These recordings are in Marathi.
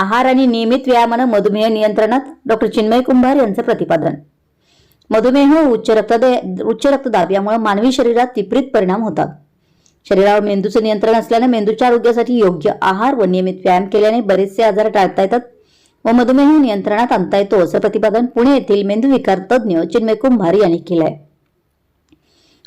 आहार आणि नियमित व्यायामानं मधुमेह नियंत्रणात डॉक्टर चिन्मय कुंभार यांचं प्रतिपादन. मधुमेह उच्च रक्तदे उच्च रक्तदाब यामुळे मानवी शरीरात विपरीत परिणाम होतात. शरीरावर मेंदूचं नियंत्रण असल्यानं मेंदूच्या आरोग्यासाठी योग्य आहार व नियमित व्यायाम केल्याने बरेचसे आजार टाळता येतात व मधुमेह नियंत्रणात आणता येतो असं प्रतिपादन पुणे येथील मेंदू विकार तज्ज्ञ चिन्मय कुंभार यांनी केलं आहे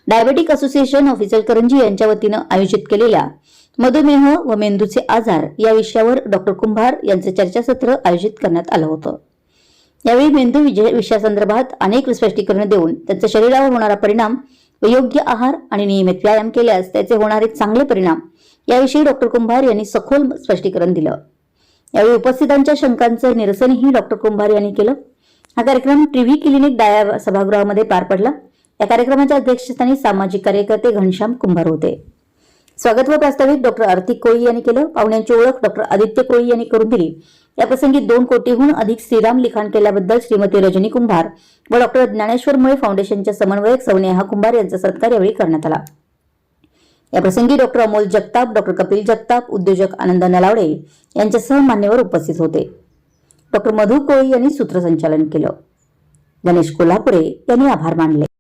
डायबेटिक असोसिएशन ऑफ इचलकरंजी यांच्या वतीनं आयोजित केलेल्या मधुमेह व मेंदूचे आजार या विषयावर डॉक्टर कुंभार यांचं चर्चासत्र आयोजित करण्यात आलं होतं. यावेळी मेंदू विजय विषयासंदर्भात अनेक स्पष्टीकरण देऊन त्यांच्या शरीरावर होणारा परिणाम व योग्य आहार आणि नियमित व्यायाम केल्यास त्याचे होणारे चांगले परिणाम याविषयी डॉक्टर कुंभार यांनी सखोल स्पष्टीकरण दिलं. यावेळी उपस्थितांच्या शंकांचं निरसनही डॉक्टर कुंभार यांनी केलं. हा कार्यक्रम टीव्ही क्लिनिक डाया सभागृहामध्ये पार पडला. या कार्यक्रमाच्या अध्यक्षस्थानी सामाजिक कार्यकर्ते घनश्याम कुंभार होते. स्वागत व प्रास्ताविक डॉक्टर आर्थिक कोळी यांनी केलं. पाहुण्यांची ओळख डॉक्टर आदित्य कोळी यांनी करून दिली. या प्रसंगी दोन कोटीहून अधिक श्रीराम लिखाण केल्याबद्दल श्रीमती रजनी कुंभार व डॉक्टर ज्ञानेश्वर मुळे फाउंडेशनच्या समन्वयक सौनेहा कुंभार यांचा सत्कार यावेळी करण्यात आला. या प्रसंगी डॉक्टर अमोल जगताप डॉक्टर कपिल जगताप उद्योजक आनंद नलावडे यांच्यासह मान्यवर उपस्थित होते. डॉक्टर मधु कोळी यांनी सूत्रसंचालन केलं. गणेश कोल्हापुरे यांनी आभार मानले.